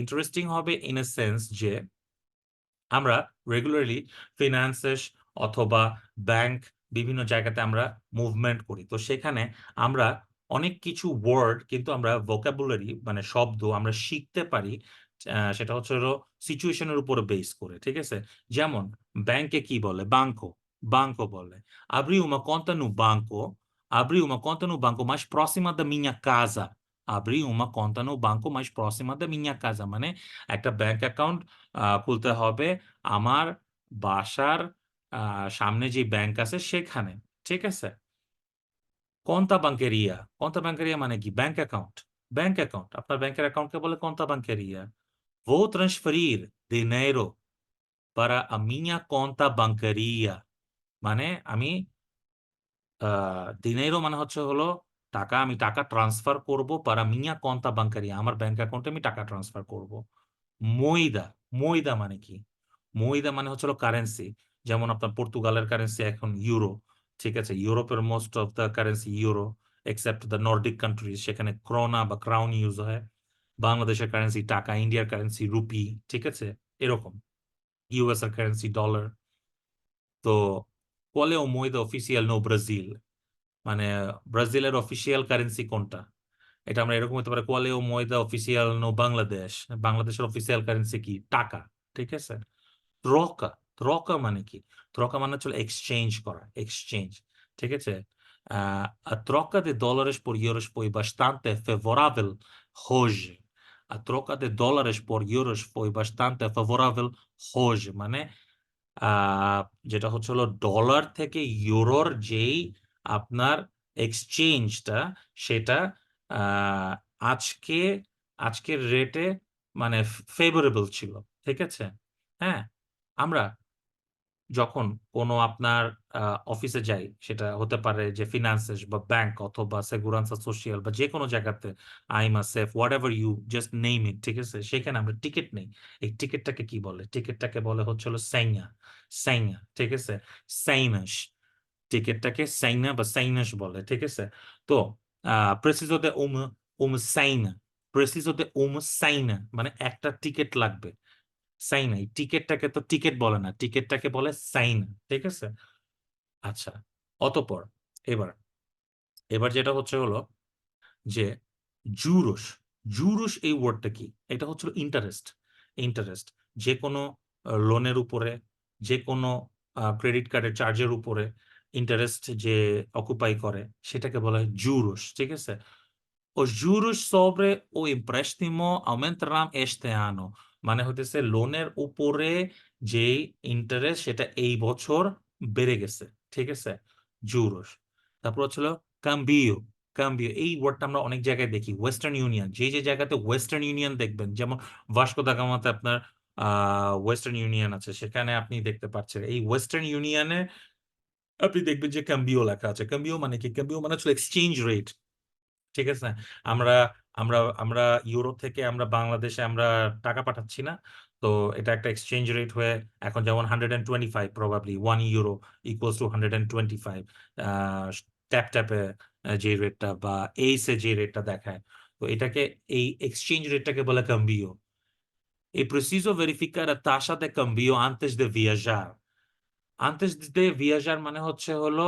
Interesting হবে in a sense যে আমরা রেগুলারলি ফিনান্সেস অথবা ব্যাংক বিভিন্ন জায়গাতে আমরা মুভমেন্ট করি। তো সেখানে আমরা অনেক কিছু ওয়ার্ড কিন্তু আমরা ভোকাবুলারি মানে শব্দ আমরা শিখতে পারি সেটা হচ্ছে হলো সিচুয়েশনের উপরে বেস করে, ঠিক আছে? যেমন ব্যাংকে কি বলে? বাঙ্কো বাঙ্কো বলে। Abri uma conta no banco abri uma conta no banco mais próxima da minha casa abri uma conta no banco mais próxima da minha casa মানে একটা ব্যাংক অ্যাকাউন্ট খুলতে হবে আমার বাসার সামনে যে ব্যাংক আছে সেখানে, ঠিক আছে? কোনটা ব্যাংকেরিয়া কোনটা ব্যাংকেরিয়া মানে কি? ব্যাংক অ্যাকাউন্ট ব্যাংক অ্যাকাউন্ট আপনার ব্যাংকের অ্যাকাউন্টকে বলে কোনটা ব্যাংকেরিয়া vou transferir dinheiro para a minha conta bancaria মানে আমি dinheiro মানে হচ্ছে হলো টাকা আমি টাকা ট্রান্সফার করব para a minha conta bancaria আমার ব্যাংক অ্যাকাউন্টে আমি টাকা ট্রান্সফার করব। ময়দা ময়দা মানে কি? ময়দা মানে হচ্ছে কারেন্সি যেমন আপনার পর্তুগালের কারেন্সি এখন ইউরো ঠিক আছে? ইউরোপের most of the currency euro except the Nordic countries সেখানে ক্রোনা বা ক্রাউন ইউজ হয়। বাংলাদেশের কারেন্সি টাকা, ইন্ডিয়ার কারেন্সি রুপি ঠিক আছে? এরকম। ইউএস এর কারেন্সি ডলার তো é o moeda oficial no Brasil মানে ব্রাজিলের অফিসিয়াল কারেন্সি কোনটা? এটা আমরা এরকম হতে পারে কোয়ালে ও ময়দা অফিসিয়াল নো বাংলাদেশ, বাংলাদেশের অফিসিয়াল কারেন্সি কি? টাকা, ঠিক আছে? ত্রকা ত্রকা মানে কি? ত্রকা মানে হচ্ছে এক্সচেঞ্জ করা এক্সচেঞ্জ ঠিক আছে? আহ ত্রকা দে ডলারেস পর ইউরোস পই ফেভোরাবেল হোজ আর ত্রকা দে ডলারেস পর ইউরোস পই ফেভোরাবেল হোজ মানে আহ যেটা হচ্ছে হলো ডলার থেকে ইউরোর যেই আপনার এক্সচেঞ্জটা সেটা আজকে, আজকের রেটে মানে ফেভারেবল ছিল, ঠিক আছে? হ্যাঁ? আমরা যখন কোনো আপনার অফিসে যাই, সেটা হতে পারে যে ফিনান্সেস বা ব্যাংক অথবা সেগুরান্সা সোশিয়াল বা যে কোনো জায়গাতে I'm a safe whatever you just name it ঠিক আছে? সেখানে আমরা টিকিট নেই। এই টিকিটটাকে কি বলে? টিকিটটাকে বলে হচ্ছে হলো সাইনা ঠিক আছে? সাইনাস টিকিটটাকে সাইনা বা সাইনাস বলে, ঠিক আছে? তো প্রেসিজো দে ওম উম সাইনা প্রেসিজো দে ওম সাইনা মানে একটা টিকিট লাগবে। সাইন এই টিকিটটাকে তো টিকিট বলে না টিকিটটাকে বলে সাইন ঠিক আছে? আচ্ছা অতপর, এবার এবার যেটা হচ্ছে হলো যে জুরুস জুরুস এই ওয়ার্ডটা কি? এটা হচ্ছে ইন্টারেস্ট ইন্টারেস্ট যে কোনো লোনের উপরে যে কোনো ক্রেডিট কার্ডের চার্জের উপরে ইন্টারেস্ট যে অকুপাই করে, সেটাকে বলা হয় জুরুস ঠিক আছে Os juros sobre o empréstimo aumentarão este ano. মানে হতেছে লোনের উপরে যে ইন্টারেস্ট সেটা এই বছর বেড়ে গেছে, ঠিক আছে জুরোস তারপর হচ্ছিল কাম্বিও কাম্বিও এই ওয়ার্ডটা আমরা অনেক জায়গায় দেখি ওয়েস্টার্ন ইউনিয়ন যে যে জায়গাতে ওয়েস্টার্ন ইউনিয়ন দেখবেন, যেমন ভাস্কো দা গামাতে আপনার ওয়েস্টার্ন ইউনিয়ন আছে, সেখানে আপনি দেখতে পাচ্ছেন, এই ওয়েস্টার্ন ইউনিয়নে আপনি দেখবেন যে কাম্বিও লেখা আছে। কাম্বিও মানে কি? কাম্বিও মানে হচ্ছে এক্সচেঞ্জ রেট ঠিক আছে? আমরা আমরা আমরা ইউরোপ থেকে আমরা বাংলাদেশে আমরা টাকা পাঠাচ্ছি না, তো এটা একটা এক্সচেঞ্জ রেট হয়ে এখন যেমন hundred and twenty five probably one euro equals two hundred and twenty five tap ট্যাপে যে রেটটা বা এইসে যে রেটটা দেখায়। তো এটাকে, এই এক্সচেঞ্জ রেটটাকে বলে cambio É preciso verificar a taxa de cambio antes de viajar. Antes de viajar মানে হচ্ছে হলো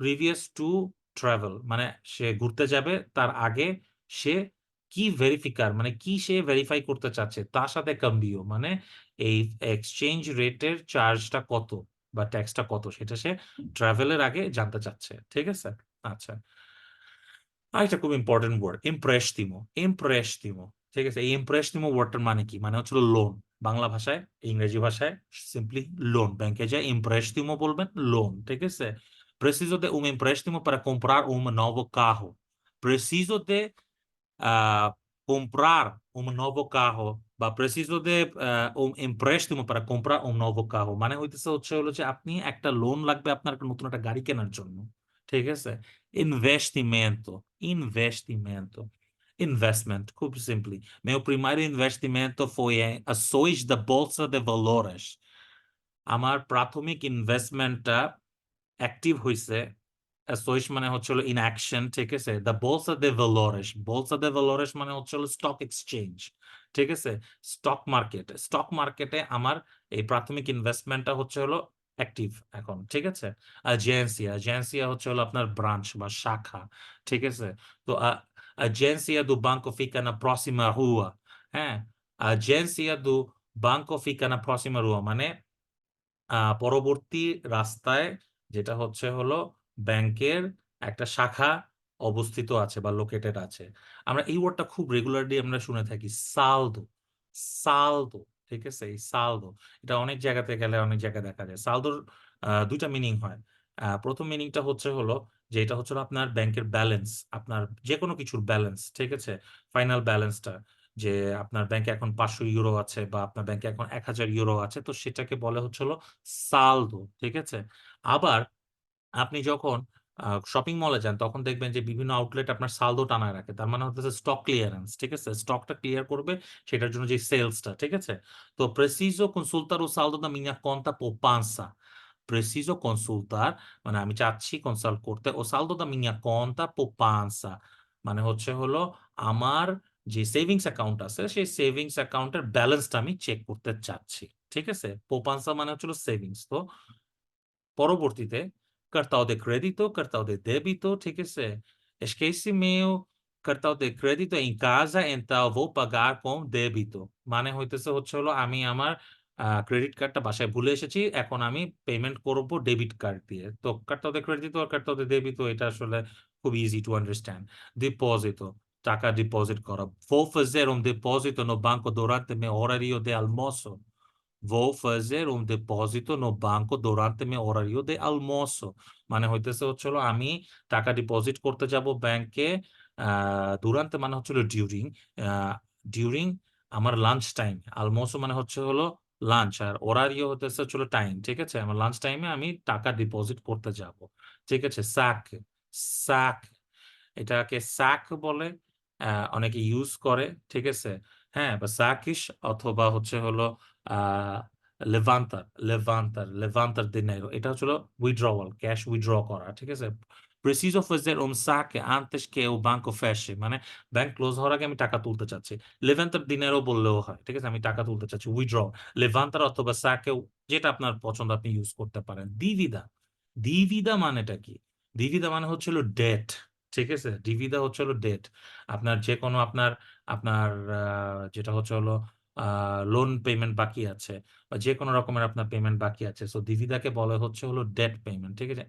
previous টু ট্রাভেল মানে সে ঘুরতে যাবে, তার আগে সে কি ভেরিফিকার মানে কি সে ভেরিফাই করতে চাচ্ছে, তার সাথে কাম্বিও মানে এই এক্সচেঞ্জ রেটের চার্জটা কত বা ট্যাক্সটা কত, সেটা সে ট্রাভেলের আগে জানতে চাচ্ছে, ঠিক আছে? আচ্ছা। আর আরেকটা খুব ইম্পর্টেন্ট ওয়ার্ড ইমপ্রেস্টিমো ইমপ্রেস্টিমো ঠিক আছে? এই ইমপ্রেস্টিমো ওয়ার্ডটার মানে কি? মানে হচ্ছিল লোন বাংলা ভাষায়, ইংরেজি ভাষায় সিম্পলি লোন ব্যাংকে যে ইমপ্রেস্তিমো বলবেন লোন ঠিক আছে? প্রেসিজো দে উম ইমপ্রেস্তিমো পারে কোম্পরার উম নব প্রেসিজো দে কোম্পরার উম নব বা প্রেসিজো দে উম ইমপ্রেস্তিমো পারে কোম্পরার উম নব কাহ মানে হইতেছে হচ্ছে হলো যে আপনি একটা লোন লাগবে আপনার একটা নতুন একটা গাড়ি কেনার জন্য, ঠিক আছে? ইনভেস্টিমেন্ট ইনভেস্টিমেন্ট investment খুব simply meu primeiro investimento foi em ações da bolsa de valores আমার প্রাথমিক ইনভেস্টমেন্টটা অ্যাক্টিভ হইছে সোইস মানে হচ্ছে হলো ইন অ্যাকশন ঠিক আছে দ্য বোলসা দে ভেলোরেস বোলসা দে ভেলোরেস মানে হচ্ছে হলো স্টক এক্সচেঞ্জ ঠিক আছে? Stock market. স্টক মার্কেটে আমার এই প্রাথমিক ইনভেস্টমেন্টটা হচ্ছে হলো অ্যাক্টিভ এখন। ঠিক আছে? Agência, Agência হচ্ছে হলো আপনার ব্রাঞ্চ বা শাখা। ঠিক আছে? তো Agência do banco fica na próxima rua, হ্যাঁ? Agência do banco fica na próxima rua মানে পরবর্তী রাস্তায় যেটা হচ্ছে হলো ব্যাংকের একটা শাখা অবস্থিত আছে বা লোকেটেড আছে। আমরা এই ওয়ার্ডটা খুব রেগুলারলি আমরা শুনে থাকি সালদো, সালদো। ঠিক আছে? এই সালদো। এটা অনেক জায়গাতে গেলে অনেক জায়গায় দেখা যায়। সালদোর ২ মিনিং হয়। ১ম মিনিংটা হচ্ছে হলো যে এটা হচ্ছে আপনার ব্যাংকের ব্যালেন্স, আপনার যেকোনো কিছুর ব্যালেন্স। ঠিক আছে? ফাইনাল ব্যালেন্সটা যে আপনার ব্যাংকে এখন €৫০০ আছে বা আপনার ব্যাংকে এখন €১,০০০ আছে তো সেটাকে বলে হচ্ছে হলো সালদো। ঠিক আছে? আবার আপনি যখন শপিং মলে যান তখন দেখবেন যে বিভিন্ন আউটলেট আপনার সালদো টানায় রাখে। তার মানে হচ্ছে স্টক ক্লিয়ারেন্স। ঠিক আছে? স্টকটা ক্লিয়ার করবে সেটার জন্য যে সেলসটা। ঠিক আছে? তো consultar o saldo da minha conta poupança. Preciso consultar মানে আমি চাচ্ছি কনসাল্ট করতে o saldo da minha conta poupança মানে হচ্ছে হলো আমার যে সেভিংস অ্যাকাউন্ট আছে সেই সেভিংস অ্যাকাউন্টের ব্যালেন্সটা আমি চেক করতে চাচ্ছি। ঠিক আছে? poupança মানে হচ্ছে হলো সেভিংস। তো পরবর্তীতে cartão de crédito, cartão de débito, ঠিক আছে? Esqueci meu cartão de crédito em casa, então vou pagar com débito. মানে হইতেছে হচ্ছে হলো আমি আমার ক্রেডিট কার্ডটা বাসায় ভুলে এসেছি, এখন আমি পেমেন্ট করব ডেবিট কার্ড দিয়ে। তো কার্ড কার্ডটাতে ক্রেডিট দিত আর কার্ডটাতে দেবি তো এটা আসলে খুব ইজি টু আন্ডারস্ট্যান্ড ডিপোজিট টাকা ডিপোজিট করা। ফো ফজে রুম ডিপোজিট নো বাঙ্ক দৌড়াতে মে অরারিও দে অলমোস ভো ফজে রুম ডিপোজিট নো ব্যাঙ্ক দৌড়াতে মে অরারিও দে অলমোস মানে হইতেছে হচ্ছিল আমি টাকা ডিপোজিট করতে যাব ব্যাংকে দূরান্তে মানে হচ্ছিল ডিউরিং ডিউরিং আমার লাঞ্চ টাইম অলমোস মানে হচ্ছে হলো লাঞ্চ আর হইতেছে হচ্ছে হলো টাইম। ঠিক আছে? আমার লাঞ্চ টাইমে আমি টাকা ডিপোজিট করতে যাব। ঠিক আছে? saque, saque এটাকে sac বলে। অনেকে ইউজ করে। ঠিক আছে? হ্যাঁ? বা saques অথবা হচ্ছে হলো levantar, levantar, levantar dinheiro এটা হচ্ছে হলো withdrawal, ক্যাশ উইথড্র করা। ঠিক আছে? Preciso fazer um saque antes que o banco feche মানে ব্যাংক ক্লোজ হওয়ার আগে আমি টাকা তুলতে চাচ্ছি। levantar dinheiro বললেও হয়। ঠিক আছে? আমি টাকা তুলতে চাচ্ছি। উইথড্র, levantar অথবা saque যেটা আপনার পছন্দ আপনি ইউজ করতে পারেন। dívida, dívida মানেটা কি? dívida মানে হচ্ছে হলো ডেট। ঠিক আছে? dívida হচ্ছে হলো ডেট। আপনার যেকোনো আপনার আপনার আ যেটা হচ্ছে হলো লোন পেমেন্ট বাকি আছে বা যেকোনো রকমের আপনার পেমেন্ট বাকি আছে। সো dívida বলা হচ্ছে হলো ডেট পেমেন্ট। ঠিক আছে?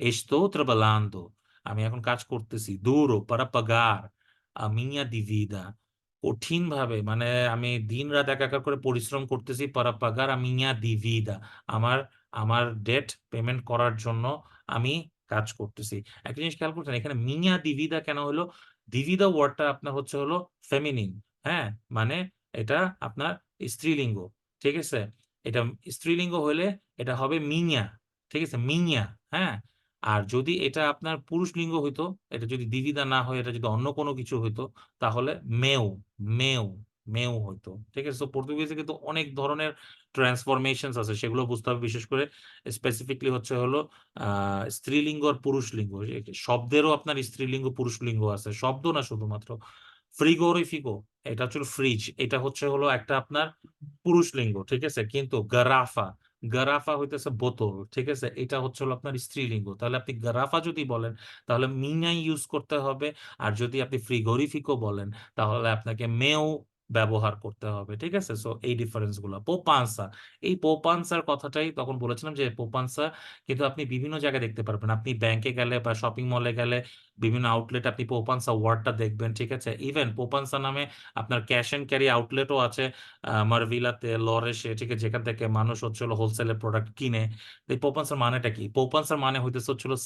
Estou trabalhando আমি এখন কাজ করতেছি। Duro para pagar a minha dívida কঠিনভাবে মানে আমি দিন-রাত একাকার করে পরিশ্রম করতেছি pagar a minha dívida আমার আমার ডেট পেমেন্ট করার জন্য আমি কাজ করতেছি। একটা জিনিস খেয়াল করছেন এখানে minha dívida কেন হলো? dívida ওয়ার্ডটা আপনার হচ্ছে হলো ফেমিনিন। হ্যাঁ? মানে এটা আপনার স্ত্রীলিঙ্গ। ঠিক আছে? এটা স্ত্রীলিঙ্গ হলে এটা হবে minha ঠিক আছে? minha হ্যাঁ? আর যদি এটা আপনার পুরুষ লিঙ্গ হইতো, এটা যদি দিদিদা না হয় এটা যদি অন্য কোনো কিছু হইতো তাহলে meu, meu, meu হইতো। ঠিক আছে? তো পর্তুগিজে কিন্তু অনেক ধরনের ট্রান্সফরমেশনস আছে সেগুলো বুঝতে হবে বিশেষ করে স্পেসিফিকলি হচ্ছে হলো স্ত্রীলিঙ্গ আর পুরুষ লিঙ্গ। শব্দেরও আপনার স্ত্রীলিঙ্গ, পুরুষ লিঙ্গ আছে। শব্দ না শুধুমাত্র। frigorifico এটা হচ্ছে ফ্রিজ। এটা হচ্ছে হলো একটা আপনার পুরুষ লিঙ্গ। ঠিক আছে? কিন্তু garrafa, garrafa হইতেছে বোতল। ঠিক আছে? এটা হচ্ছে হলো আপনার স্ত্রীলিঙ্গ। তাহলে আপনি গারাফা যদি বলেন, তাহলে মিনাই ইউজ করতে হবে। আর যদি আপনি ফ্রিগরিফিকো বলেন, তাহলে আপনাকে meu ব্যবহার করতে হবে। ঠিক আছে? সো এই ডিফারেন্সগুলো poupança এই poupança র কথাটাই তখন বলেছিলাম যে poupança কিন্তু আপনি বিভিন্ন জায়গায় দেখতে পারবেন। আপনি ব্যাংকে গেলে বা শপিং মলে গেলে বিভিন্ন আউটলেট আপনি poupança ওয়ার্ডটা দেখবেন। ঠিক আছে? ইভেন poupança নামে আপনার ক্যাশ অ্যান্ড ক্যারি আউটলেটও আছে আ Marvillaতে, Loreșe ঠিক আছে? যেখান থেকে মানুষ হচ্ছে হলো হোলসেল প্রোডাক্ট কিনে। এই poupança র মানেটা কি? poupança র মানে হইতেছে হচ্ছে হলো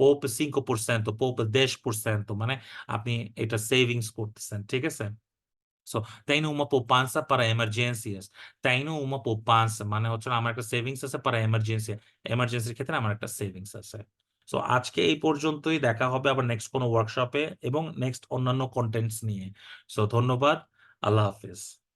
poupança, poupe, poupe 5%, poupe 10% মানে আপনি এটা সেভিংস করতেছেন। ঠিক আছে? So tenho uma poupança para emergências. tenho uma poupança মানে হচ্ছে আমার একটা সেভিংস আছে para এমার্জেন্সি এমার্জেন্সির ক্ষেত্রে আমার একটা সেভিংস আছে। সো আজকে এই পর্যন্তই। দেখা হবে আবার নেক্সট কোনো ওয়ার্কশপে এবং নেক্সট অন্যান্য কন্টেন্টস নিয়ে। সো ধন্যবাদ। আল্লাহ হাফেজ।